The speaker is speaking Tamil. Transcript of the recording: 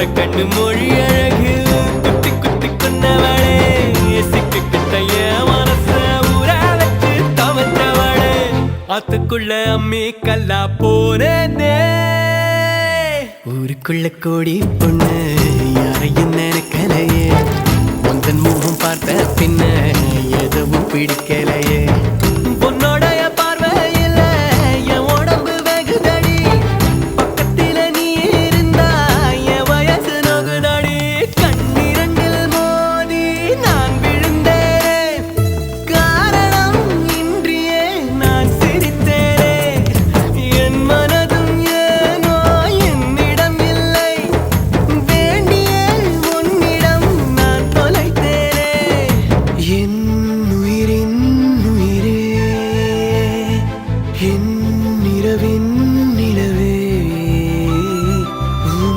ஒத்த கண்ணு மொழி அழகு. குத்தி குத்தி கொண்டவளே. சிக்கு கிட்டைய மனச ஊற வச்சு தவற்றவளே ஆத்துக்குள்ள அம்மி கல்லா போனே ஊருக்குள்ள கோடி பொண்ணு யாரையும் நினைக்கலையே. உந்தன் முகம் பார்த்த பின்ன எதுவும் பிடிக்கலையே. hinder